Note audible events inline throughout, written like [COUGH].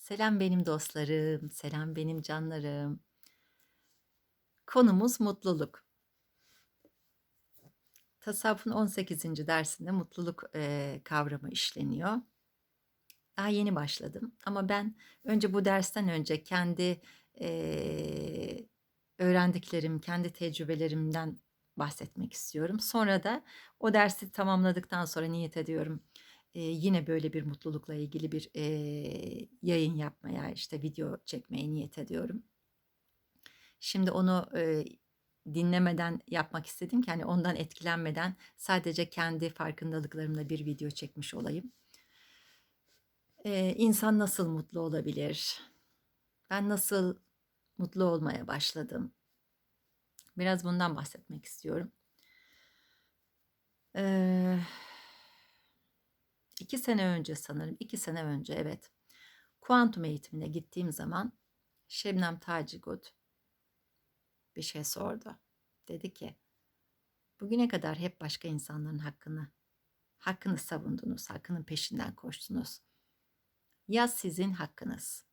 Selam benim dostlarım, selam benim canlarım. Konumuz mutluluk. Tasavvufun 18. dersinde mutluluk eee, kavramı işleniyor. Daha yeni başladım ama ben önce bu dersten önce kendi eee, öğrendiklerim, kendi tecrübelerimden bahsetmek istiyorum. Sonra da o dersi tamamladıktan sonra niyet ediyorum eee, yine böyle bir mutlulukla ilgili bir eee, yayın yapmaya, işte video çekmeye niyet ediyorum. Şimdi onu eee, dinlemeden yapmak istedim ki hani ondan etkilenmeden sadece kendi farkındalıklarımla bir video çekmiş olayım. Eee, insan nasıl mutlu olabilir? Ben nasıl mutlu olmaya başladım? Biraz bundan bahsetmek istiyorum. Eee, iki sene önce sanırım, iki sene önce evet. Kuantum eğitimine gittiğim zaman Şebnem Tacigut bir şey sordu. Dedi ki, bugüne kadar hep başka insanların hakkını, hakkını savundunuz, hakkının peşinden koştunuz. Ya sizin hakkınız?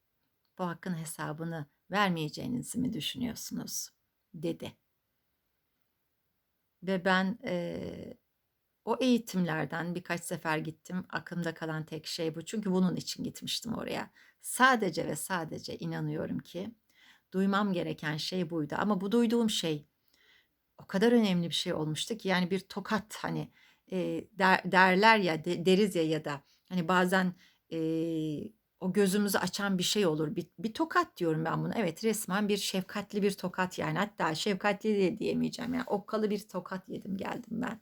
Bu hakkın hesabını vermeyeceğinizi mi düşünüyorsunuz? Dedi. Ve ben eee, o eğitimlerden birkaç sefer gittim. Aklımda kalan tek şey bu. Çünkü bunun için gitmiştim oraya. Sadece ve sadece inanıyorum ki duymam gereken şey buydu. Ama bu duyduğum şey o kadar önemli bir şey olmuştu ki yani bir tokat hani e, der, derler ya de- deriz ya ya da hani bazen e, o gözümüzü açan bir şey olur. Bir, bir tokat diyorum ben buna. Evet resmen bir şefkatli bir tokat yani. Hatta şefkatli de diyemeyeceğim. Yani okkalı bir tokat yedim geldim ben.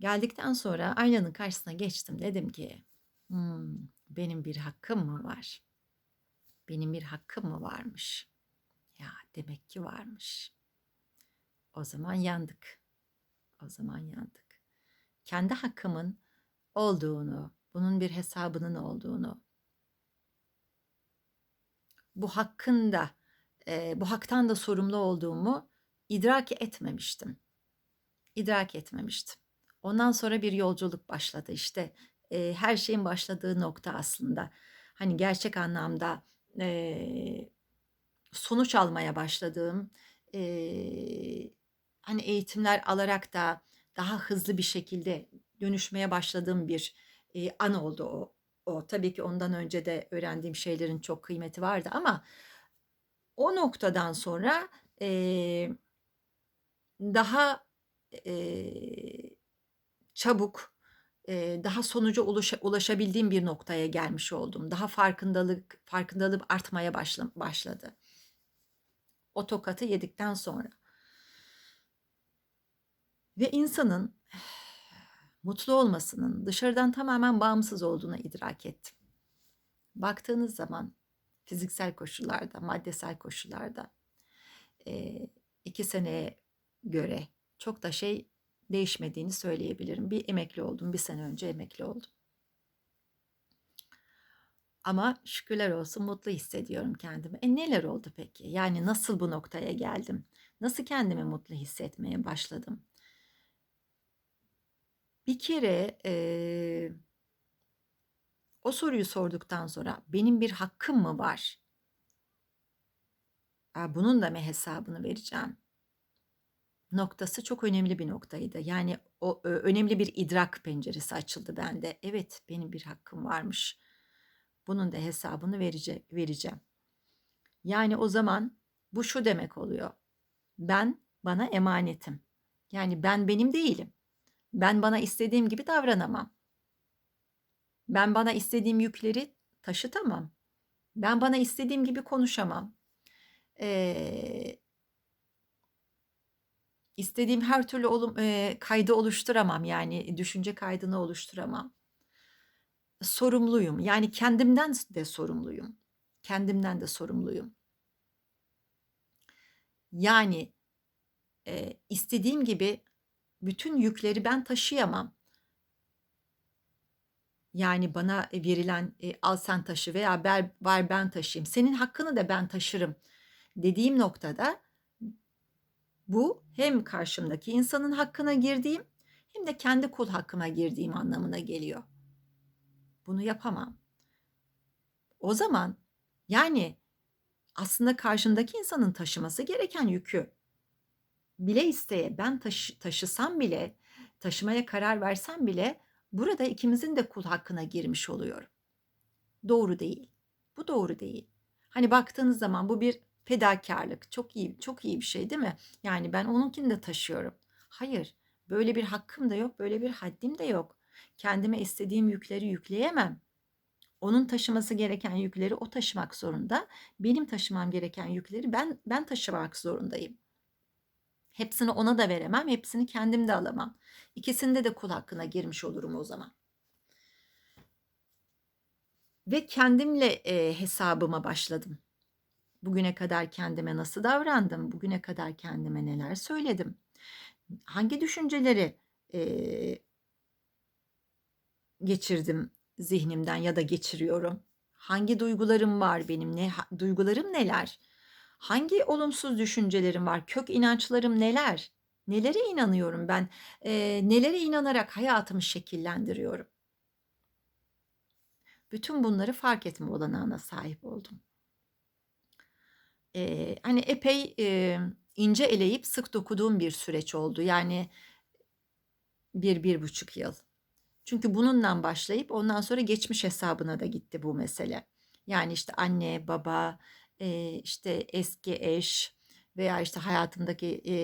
Geldikten sonra aynanın karşısına geçtim. Dedim ki "Hmm, benim bir hakkım mı var? Benim bir hakkım mı varmış? Ya demek ki varmış. O zaman yandık. O zaman yandık. Kendi hakkımın olduğunu, bunun bir hesabının olduğunu, bu hakkın da, e, bu haktan da sorumlu olduğumu idrak etmemiştim. İdrak etmemiştim. Ondan sonra bir yolculuk başladı. İşte e, her şeyin başladığı nokta aslında. Hani gerçek anlamda e, sonuç almaya başladığım, e, hani eğitimler alarak da daha hızlı bir şekilde dönüşmeye başladığım bir e, an oldu o. O tabii ki ondan önce de öğrendiğim şeylerin çok kıymeti vardı ama o noktadan sonra e, daha e, çabuk, daha sonuca ulaşa- ulaşabildiğim bir noktaya gelmiş oldum. Daha farkındalık farkındalığım artmaya başla- başladı. O tokatı yedikten sonra. Ve insanın mutlu olmasının dışarıdan tamamen bağımsız olduğunu idrak ettim. Baktığınız zaman fiziksel koşullarda, maddesel koşullarda iki seneye göre çok da şey değişmediğini söyleyebilirim. Bir emekli oldum, bir sene önce emekli oldum. Ama şükürler olsun mutlu hissediyorum kendimi. E neler oldu peki? Yani nasıl bu noktaya geldim? Nasıl kendimi mutlu hissetmeye başladım? Bir kere eee, o soruyu sorduktan sonra benim bir hakkım mı var? Bunun da mı hesabını vereceğim? Noktası çok önemli bir noktaydı. Yani o önemli bir idrak penceresi açıldı bende. Evet, benim bir hakkım varmış. Bunun da hesabını verece vereceğim. Yani o zaman bu şu demek oluyor. Ben bana emanetim. Yani ben benim değilim. Ben bana istediğim gibi davranamam. Ben bana istediğim yükleri taşıtamam. Ben bana istediğim gibi konuşamam. Ee, istediğim her türlü olum, e, kaydı oluşturamam. Yani düşünce kaydını oluşturamam. Sorumluyum. Yani kendimden de sorumluyum. Kendimden de sorumluyum. Yani e, istediğim gibi bütün yükleri ben taşıyamam. Yani bana verilen e, al sen taşı veya ver, var ben taşıyayım. Senin hakkını da ben taşırım dediğim noktada bu hem karşımdaki insanın hakkına girdiğim hem de kendi kul hakkıma girdiğim anlamına geliyor. Bunu yapamam. O zaman yani aslında karşındaki insanın taşıması gereken yükü bile isteye ben taşı taşısam bile, taşımaya karar versem bile burada ikimizin de kul hakkına girmiş oluyorum. Doğru değil. Bu doğru değil. Hani baktığınız zaman bu bir fedakarlık. Çok iyi, çok iyi bir şey değil mi? Yani ben onunkini de taşıyorum. Hayır, böyle bir hakkım da yok, böyle bir haddim de yok. Kendime istediğim yükleri yükleyemem. Onun taşıması gereken yükleri o taşımak zorunda. Benim taşımam gereken yükleri ben ben taşımak zorundayım. Hepsini ona da veremem, hepsini kendim de alamam. İkisinde de kul hakkına girmiş olurum o zaman. Ve kendimle e, hesabıma başladım. Bugüne kadar kendime nasıl davrandım? Bugüne kadar kendime neler söyledim? Hangi düşünceleri e, geçirdim zihnimden ya da geçiriyorum? Hangi duygularım var benim? Ne duygularım neler? Hangi olumsuz düşüncelerim var? Kök inançlarım neler? Nelere inanıyorum ben? E, nelere inanarak hayatımı şekillendiriyorum? Bütün bunları fark etme olanağına sahip oldum. Ee, hani epey e, ince eleyip sık dokuduğum bir süreç oldu. Yani bir, bir buçuk yıl. Çünkü bununla başlayıp ondan sonra geçmiş hesabına da gitti bu mesele. Yani işte anne, baba, e, işte eski eş veya işte hayatımdaki e,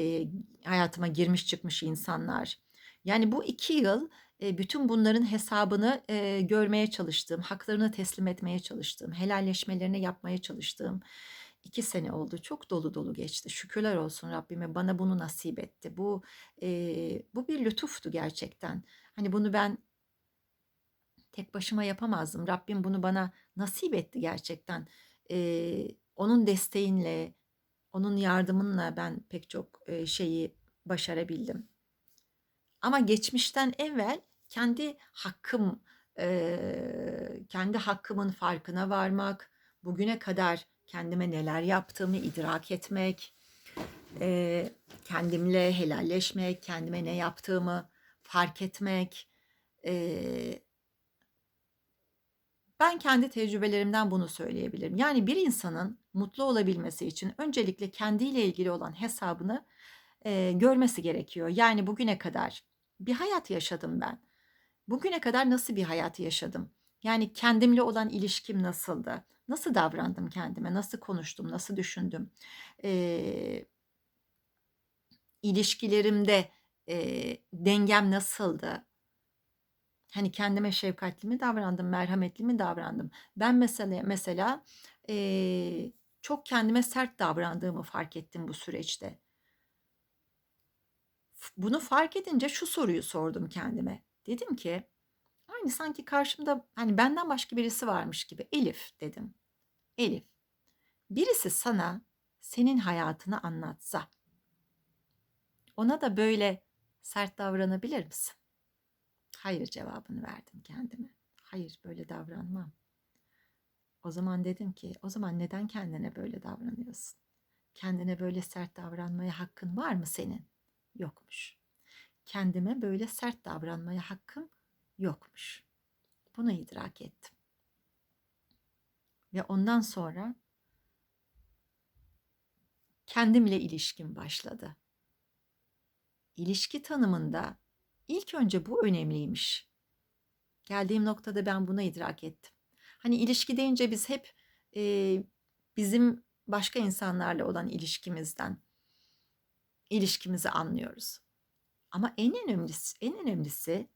hayatıma girmiş çıkmış insanlar. Yani bu iki yıl e, bütün bunların hesabını e, görmeye çalıştığım, haklarını teslim etmeye çalıştığım, helalleşmelerini yapmaya çalıştığım iki sene oldu. Çok dolu dolu geçti. Şükürler olsun Rabbime bana bunu nasip etti. Bu e, bu bir lütuftu gerçekten. Hani bunu ben tek başıma yapamazdım. Rabbim bunu bana nasip etti gerçekten. E, onun desteğinle, onun yardımınla ben pek çok e, şeyi başarabildim. Ama geçmişten evvel kendi hakkım, e, kendi hakkımın farkına varmak, bugüne kadar kendime neler yaptığımı idrak etmek, e, kendimle helalleşmek, kendime ne yaptığımı fark etmek. E, ben kendi tecrübelerimden bunu söyleyebilirim. Yani bir insanın mutlu olabilmesi için öncelikle kendiyle ilgili olan hesabını e, görmesi gerekiyor. Yani bugüne kadar bir hayat yaşadım ben. Bugüne kadar nasıl bir hayat yaşadım? Yani kendimle olan ilişkim nasıldı? Nasıl davrandım kendime? Nasıl konuştum? Nasıl düşündüm? Ee, ilişkilerimde e, dengem nasıldı? Hani kendime şefkatli mi davrandım, merhametli mi davrandım? Ben mesela mesela e, çok kendime sert davrandığımı fark ettim bu süreçte. Bunu fark edince şu soruyu sordum kendime. Dedim ki aynı sanki karşımda hani benden başka birisi varmış gibi. Elif dedim. Elif. Birisi sana senin hayatını anlatsa ona da böyle sert davranabilir misin? Hayır cevabını verdim kendime. Hayır böyle davranmam. O zaman dedim ki o zaman neden kendine böyle davranıyorsun? Kendine böyle sert davranmaya hakkın var mı senin? Yokmuş. Kendime böyle sert davranmaya hakkım yokmuş. Bunu idrak ettim. Ve ondan sonra kendimle ilişkim başladı. İlişki tanımında ilk önce bu önemliymiş. Geldiğim noktada ben buna idrak ettim. Hani ilişki deyince biz hep e, bizim başka insanlarla olan ilişkimizden ilişkimizi anlıyoruz. Ama en önemlisi, en önemlisi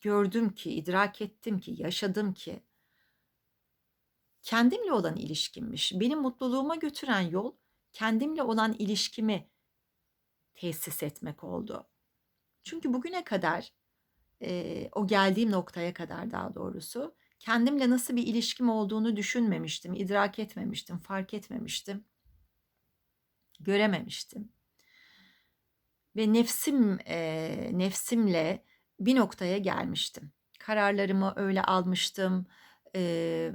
gördüm ki, idrak ettim ki, yaşadım ki kendimle olan ilişkimmiş. Benim mutluluğuma götüren yol kendimle olan ilişkimi tesis etmek oldu. Çünkü bugüne kadar e, o geldiğim noktaya kadar daha doğrusu kendimle nasıl bir ilişkim olduğunu düşünmemiştim, idrak etmemiştim, fark etmemiştim, görememiştim. Ve nefsim e, nefsimle bir noktaya gelmiştim. Kararlarımı öyle almıştım. E,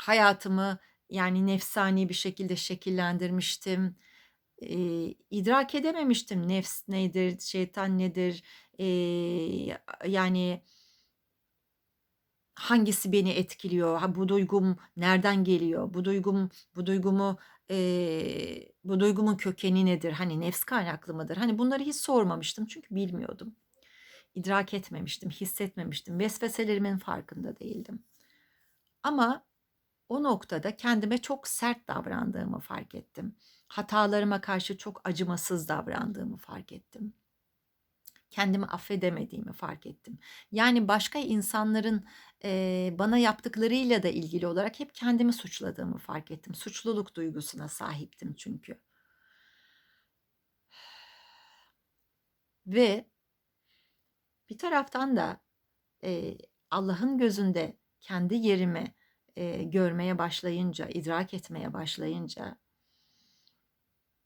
hayatımı yani nefsani bir şekilde şekillendirmiştim. E, idrak edememiştim nefs nedir, şeytan nedir. E, yani hangisi beni etkiliyor? Ha, bu duygum nereden geliyor? Bu duygum bu duygumu eee, bu duygumun kökeni nedir? Hani nefs kaynaklı mıdır? Hani bunları hiç sormamıştım çünkü bilmiyordum. İdrak etmemiştim, hissetmemiştim. Vesveselerimin farkında değildim. Ama o noktada kendime çok sert davrandığımı fark ettim. Hatalarıma karşı çok acımasız davrandığımı fark ettim. Kendimi affedemediğimi fark ettim. Yani başka insanların eee, bana yaptıklarıyla da ilgili olarak hep kendimi suçladığımı fark ettim. Suçluluk duygusuna sahiptim çünkü. Ve bir taraftan da eee, Allah'ın gözünde kendi yerimi eee, görmeye başlayınca, idrak etmeye başlayınca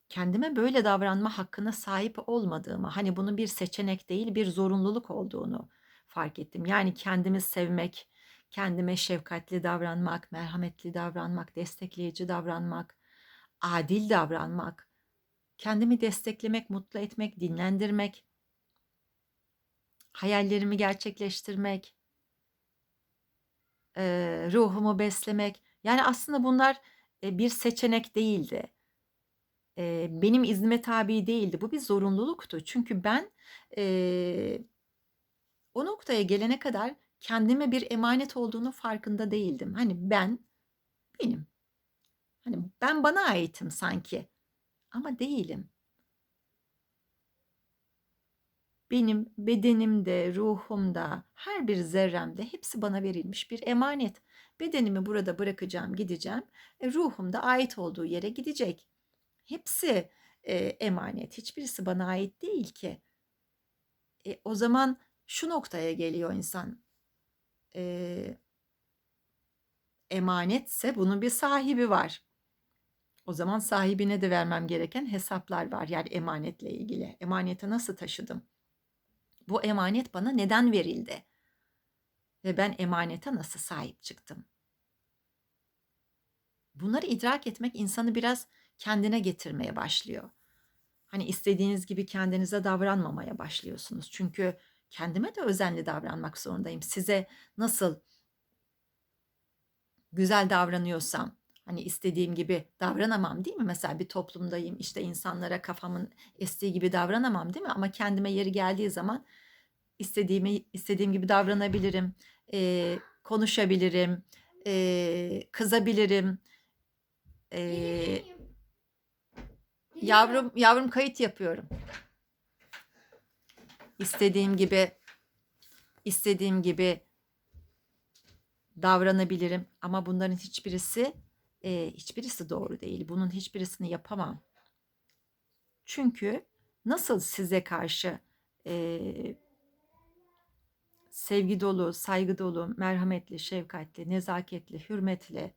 kendime böyle davranma hakkına sahip olmadığımı, hani bunun bir seçenek değil, bir zorunluluk olduğunu fark ettim. Yani kendimi sevmek, kendime şefkatli davranmak, merhametli davranmak, destekleyici davranmak, adil davranmak, kendimi desteklemek, mutlu etmek, dinlendirmek, hayallerimi gerçekleştirmek, eee, ruhumu beslemek. Yani aslında bunlar e, bir seçenek değildi. Eee, benim iznime tabi değildi. Bu bir zorunluluktu. Çünkü ben eee, o noktaya gelene kadar kendime bir emanet olduğunu farkında değildim. Hani ben benim. Hani ben bana aitim sanki. Ama değilim. Benim bedenimde, ruhumda, her bir zerremde hepsi bana verilmiş bir emanet. Bedenimi burada bırakacağım, gideceğim. E, ruhum da ait olduğu yere gidecek. Hepsi e, emanet. Hiçbirisi bana ait değil ki. E, o zaman şu noktaya geliyor insan. E, emanetse bunun bir sahibi var. O zaman sahibine de vermem gereken hesaplar var. Yani emanetle ilgili. Emaneti nasıl taşıdım? Bu emanet bana neden verildi? Ve ben emanete nasıl sahip çıktım? Bunları idrak etmek insanı biraz kendine getirmeye başlıyor. Hani istediğiniz gibi kendinize davranmamaya başlıyorsunuz. Çünkü kendime de özenli davranmak zorundayım. Size nasıl güzel davranıyorsam, hani istediğim gibi davranamam değil mi? Mesela bir toplumdayım, işte insanlara kafamın estiği gibi davranamam değil mi? Ama kendime yeri geldiği zaman istediğimi istediğim gibi davranabilirim, eee, konuşabilirim, eee, kızabilirim. Eee Yavrum, yavrum kayıt yapıyorum. İstediğim gibi istediğim gibi davranabilirim ama bunların hiçbirisi e, hiçbirisi doğru değil. Bunun hiçbirisini yapamam. Çünkü nasıl size karşı e, sevgi dolu, saygı dolu, merhametli, şefkatli, nezaketli, hürmetli,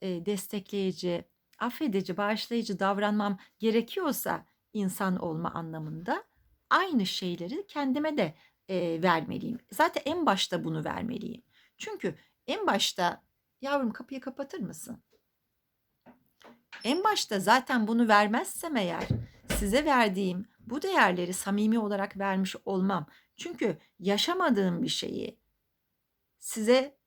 e, destekleyici, affedici, bağışlayıcı davranmam gerekiyorsa insan olma anlamında aynı şeyleri kendime de e, vermeliyim. Zaten en başta bunu vermeliyim. Çünkü en başta yavrum kapıyı kapatır mısın? En başta zaten bunu vermezsem eğer size verdiğim bu değerleri samimi olarak vermiş olmam. Çünkü yaşamadığım bir şeyi size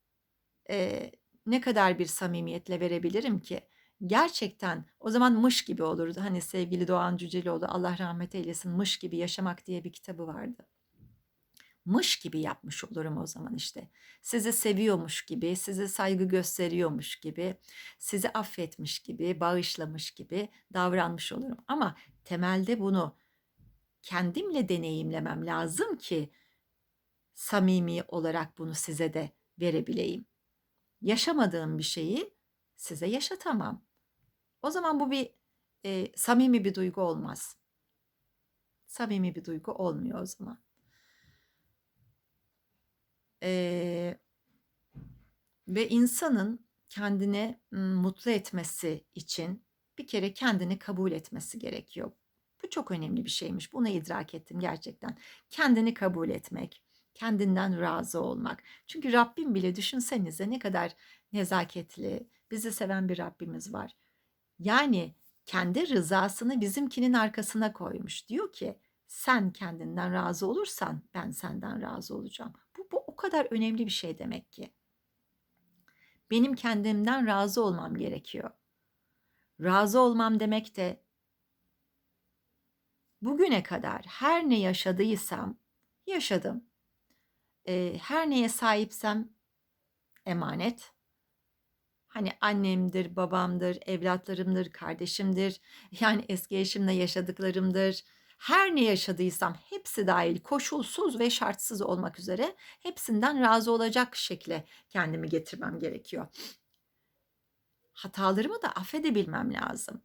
e, ne kadar bir samimiyetle verebilirim ki? Gerçekten o zaman mış gibi olurdu. Hani sevgili Doğan Cüceloğlu Allah rahmet eylesin mış gibi yaşamak diye bir kitabı vardı. Mış gibi yapmış olurum o zaman işte. Sizi seviyormuş gibi, size saygı gösteriyormuş gibi, sizi affetmiş gibi, bağışlamış gibi davranmış olurum. Ama temelde bunu kendimle deneyimlemem lazım ki samimi olarak bunu size de verebileyim. Yaşamadığım bir şeyi size yaşatamam. O zaman bu bir e, samimi bir duygu olmaz. Samimi bir duygu olmuyor o zaman. Ve insanın kendini mutlu etmesi için bir kere kendini kabul etmesi gerekiyor. Bu çok önemli bir şeymiş. Bunu idrak ettim gerçekten. Kendini kabul etmek, kendinden razı olmak. Çünkü Rabbim bile düşünsenize ne kadar nezaketli, bizi seven bir Rabbimiz var. Yani kendi rızasını bizimkinin arkasına koymuş. Diyor ki sen kendinden razı olursan ben senden razı olacağım. Bu, bu kadar önemli bir şey demek ki. benim kendimden razı olmam gerekiyor. Razı olmam demek de bugüne kadar her ne yaşadıysam yaşadım. Eee, her neye sahipsem emanet. Hani annemdir, babamdır, evlatlarımdır, kardeşimdir, [LAUGHS] yani eski eşimle yaşadıklarımdır. Her ne yaşadıysam hepsi dahil koşulsuz ve şartsız olmak üzere hepsinden razı olacak şekle kendimi getirmem gerekiyor. Hatalarımı da affedebilmem lazım.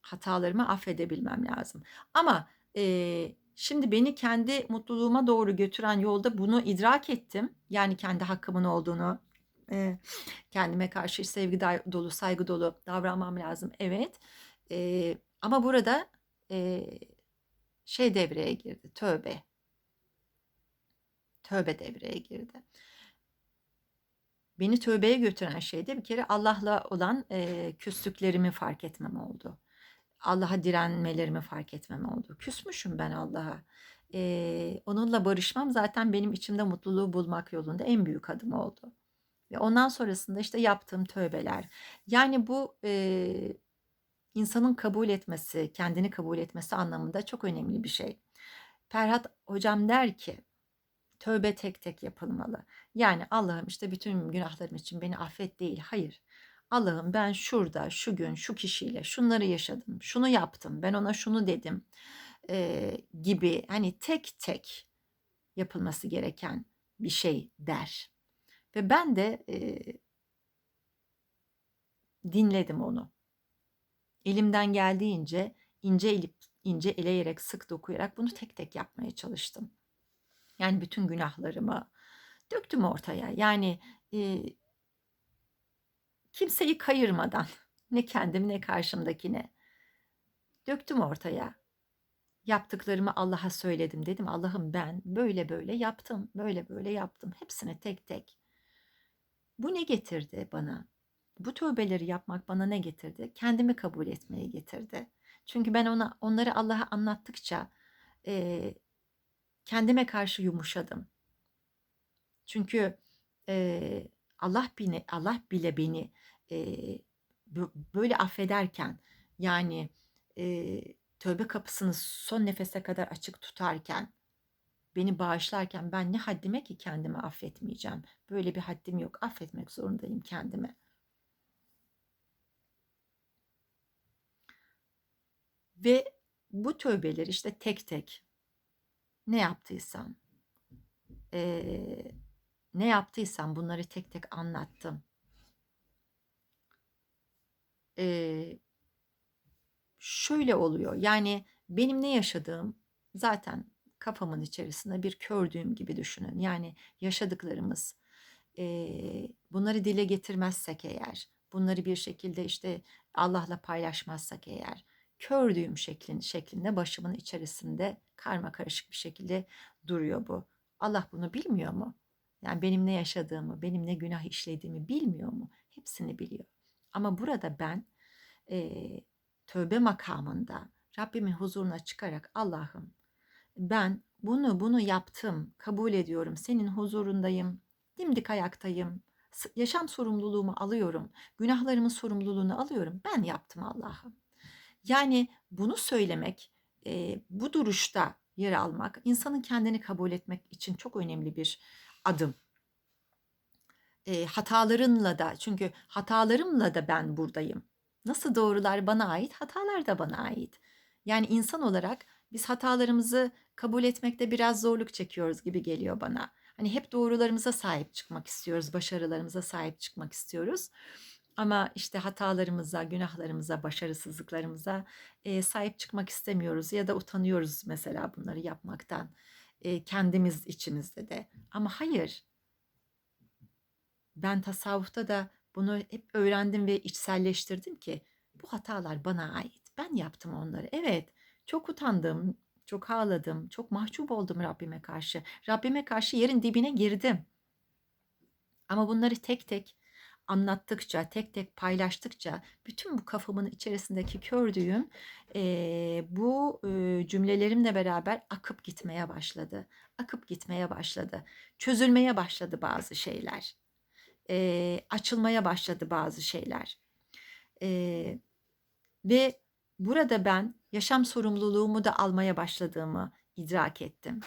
Hatalarımı affedebilmem lazım. Ama eee, şimdi beni kendi mutluluğuma doğru götüren yolda bunu idrak ettim. Yani kendi hakkımın olduğunu, eee, kendime karşı sevgi dolu, saygı dolu davranmam lazım. Evet. Eee, ama burada eee, şey devreye girdi. Tövbe. Tövbe devreye girdi. Beni tövbeye götüren şey de bir kere Allah'la olan eee, küslüklerimi fark etmem oldu. Allah'a direnmelerimi fark etmem oldu. Küsmüşüm ben Allah'a. Eee, onunla barışmam zaten benim içimde mutluluğu bulmak yolunda en büyük adım oldu. Ve ondan sonrasında işte yaptığım tövbeler. Yani bu eee, insanın kabul etmesi, kendini kabul etmesi anlamında çok önemli bir şey. Ferhat hocam der ki tövbe tek tek yapılmalı. Yani Allah'ım işte bütün günahlarım için beni affet değil. Hayır. Allah'ım ben şurada, şu gün, şu kişiyle şunları yaşadım, şunu yaptım, ben ona şunu dedim eee, gibi hani tek tek yapılması gereken bir şey der. Ve ben de eee, dinledim onu. Elimden geldiğince ince elip ince eleyerek, sık dokuyarak bunu tek tek yapmaya çalıştım. Yani bütün günahlarımı döktüm ortaya. Yani eee, kimseyi kayırmadan ne kendim ne karşımdakine döktüm ortaya. Yaptıklarımı Allah'a söyledim. Dedim Allah'ım ben böyle böyle yaptım, böyle böyle yaptım. Hepsini tek tek. Bu ne getirdi bana? Bu tövbeleri yapmak bana ne getirdi? Kendimi kabul etmeye getirdi. Çünkü ben ona onları Allah'a anlattıkça eee, kendime karşı yumuşadım. Çünkü eee, Allah bile Allah bile beni bö- böyle affederken yani eee, tövbe kapısını son nefese kadar açık tutarken beni bağışlarken ben ne haddime ki kendimi affetmeyeceğim. Böyle bir haddim yok. Affetmek zorundayım kendime. Ve bu tövbeleri işte tek tek ne yaptıysam eee, ne yaptıysam bunları tek tek anlattım. Eee, şöyle oluyor. Yani benim ne yaşadığım zaten kafamın içerisinde bir kördüğüm gibi düşünün. Yani yaşadıklarımız eee, bunları dile getirmezsek eğer, bunları bir şekilde işte Allah'la paylaşmazsak eğer, kördüğüm şeklin, şeklinde başımın içerisinde karma karışık bir şekilde duruyor bu. Allah bunu bilmiyor mu? Yani benim ne yaşadığımı, benim ne günah işlediğimi bilmiyor mu? Hepsini biliyor. Ama burada ben eee, tövbe makamında Rabbimin huzuruna çıkarak Allah'ım ben bunu bunu yaptım, kabul ediyorum, senin huzurundayım, dimdik ayaktayım, yaşam sorumluluğumu alıyorum, günahlarımın sorumluluğunu alıyorum, ben yaptım Allah'ım. Yani bunu söylemek, eee, bu duruşta yer almak, insanın kendini kabul etmek için çok önemli bir adım. Eee, hatalarınla da çünkü hatalarımla da ben buradayım. Nasıl doğrular bana ait, hatalar da bana ait. Yani insan olarak biz hatalarımızı kabul etmekte biraz zorluk çekiyoruz gibi geliyor bana. Hani hep doğrularımıza sahip çıkmak istiyoruz, başarılarımıza sahip çıkmak istiyoruz. Ama işte hatalarımıza, günahlarımıza, başarısızlıklarımıza eee, sahip çıkmak istemiyoruz ya da utanıyoruz mesela bunları yapmaktan. Eee, kendimiz içimizde de. Ama hayır, ben tasavvufta da bunu hep öğrendim ve içselleştirdim ki bu hatalar bana ait. Ben yaptım onları. Evet, çok utandım, çok ağladım, çok mahcup oldum Rabbime karşı. Rabbime karşı yerin dibine girdim. Ama bunları tek tek anlattıkça, tek tek paylaştıkça bütün bu kafamın içerisindeki kördüğüm eee, bu eee, cümlelerimle beraber akıp gitmeye başladı. Akıp gitmeye başladı. Çözülmeye başladı bazı şeyler. eee, açılmaya başladı bazı şeyler. Eee, ve burada ben yaşam sorumluluğumu da almaya başladığımı idrak ettim.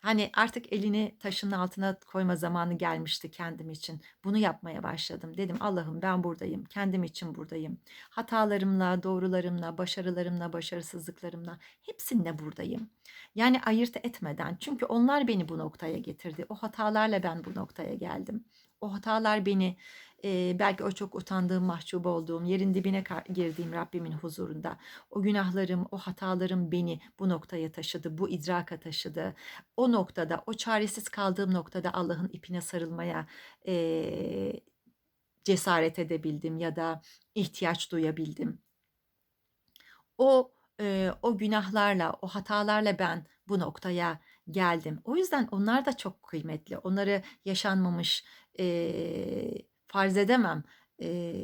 Hani artık elini taşın altına koyma zamanı gelmişti kendim için. Bunu yapmaya başladım. Dedim Allah'ım ben buradayım. Kendim için buradayım. Hatalarımla, doğrularımla, başarılarımla, başarısızlıklarımla hepsinle buradayım. Yani ayırt etmeden. Çünkü onlar beni bu noktaya getirdi. O hatalarla ben bu noktaya geldim. O hatalar beni e, belki o çok utandığım, mahcup olduğum, yerin dibine girdiğim Rabbimin huzurunda o günahlarım, o hatalarım beni bu noktaya taşıdı, bu idraka taşıdı. O noktada, o çaresiz kaldığım noktada Allah'ın ipine sarılmaya e, cesaret edebildim ya da ihtiyaç duyabildim. O e, o günahlarla, o hatalarla ben bu noktaya geldim. O yüzden onlar da çok kıymetli. Onları yaşanmamış e, farz edemem. E,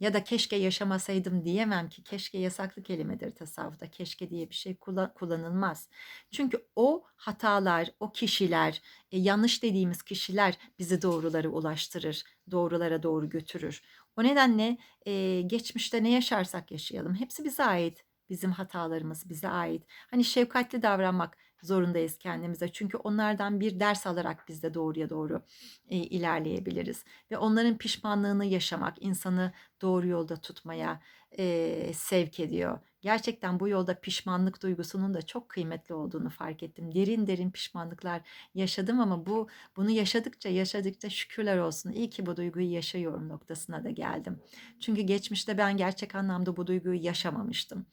ya da keşke yaşamasaydım diyemem ki keşke yasaklı kelimedir tasavvufta. Keşke diye bir şey kullan- kullanılmaz. Çünkü o hatalar, o kişiler, e, yanlış dediğimiz kişiler bizi doğrulara ulaştırır, doğrulara doğru götürür. O nedenle e, geçmişte ne yaşarsak yaşayalım hepsi bize ait. Bizim hatalarımız bize ait. Hani şefkatli davranmak zorundayız kendimize. Çünkü onlardan bir ders alarak biz de doğruya doğru e, ilerleyebiliriz. Ve onların pişmanlığını yaşamak insanı doğru yolda tutmaya e, sevk ediyor. Gerçekten bu yolda pişmanlık duygusunun da çok kıymetli olduğunu fark ettim. Derin derin pişmanlıklar yaşadım ama bu bunu yaşadıkça yaşadıkça şükürler olsun. İyi ki bu duyguyu yaşıyorum noktasına da geldim. Çünkü geçmişte ben gerçek anlamda bu duyguyu yaşamamıştım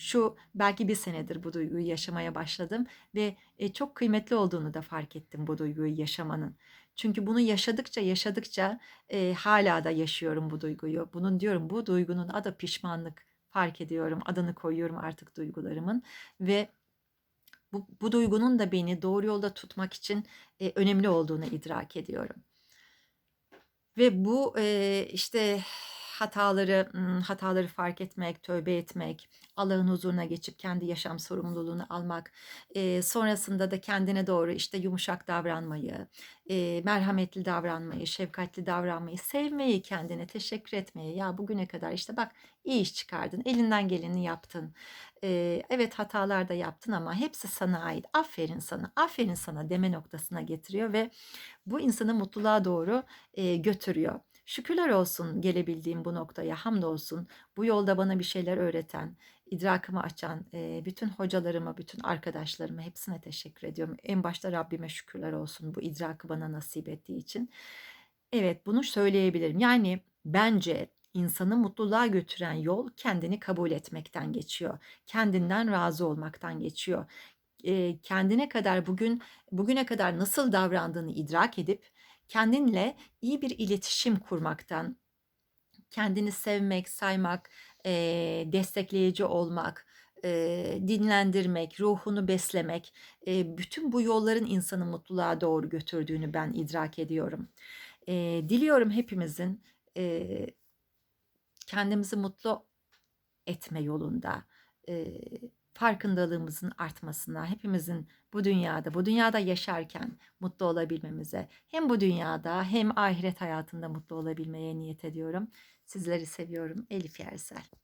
şu belki bir senedir bu duyguyu yaşamaya başladım ve e, çok kıymetli olduğunu da fark ettim bu duyguyu yaşamanın. Çünkü bunu yaşadıkça yaşadıkça e, hala da yaşıyorum bu duyguyu. Bunun diyorum bu duygunun adı pişmanlık fark ediyorum. Adını koyuyorum artık duygularımın ve bu, bu duygunun da beni doğru yolda tutmak için e, önemli olduğunu idrak ediyorum. Ve bu e, işte hataları hataları fark etmek, tövbe etmek, Allah'ın huzuruna geçip kendi yaşam sorumluluğunu almak, e, sonrasında da kendine doğru işte yumuşak davranmayı, e, merhametli davranmayı, şefkatli davranmayı, sevmeyi kendine, teşekkür etmeyi. Ya bugüne kadar işte bak iyi iş çıkardın, elinden geleni yaptın. E, evet hatalar da yaptın ama hepsi sana ait. Aferin sana, aferin sana deme noktasına getiriyor ve bu insanı mutluluğa doğru e, götürüyor. Şükürler olsun gelebildiğim bu noktaya, hamdolsun. Bu yolda bana bir şeyler öğreten, idrakımı açan bütün hocalarıma, bütün arkadaşlarıma hepsine teşekkür ediyorum. En başta Rabbime şükürler olsun bu idrakı bana nasip ettiği için. Evet bunu söyleyebilirim. Yani bence insanı mutluluğa götüren yol kendini kabul etmekten geçiyor. Kendinden razı olmaktan geçiyor. Kendine kadar bugün bugüne kadar nasıl davrandığını idrak edip kendinle iyi bir iletişim kurmaktan, kendini sevmek, saymak, eee, destekleyici olmak, eee, dinlendirmek, ruhunu beslemek, eee, bütün bu yolların insanı mutluluğa doğru götürdüğünü ben idrak ediyorum. Eee, diliyorum hepimizin eee, kendimizi mutlu etme yolunda, eee, farkındalığımızın artmasına, hepimizin bu dünyada, bu dünyada yaşarken mutlu olabilmemize, hem bu dünyada hem ahiret hayatında mutlu olabilmeye niyet ediyorum. Sizleri seviyorum. Elif Yersel.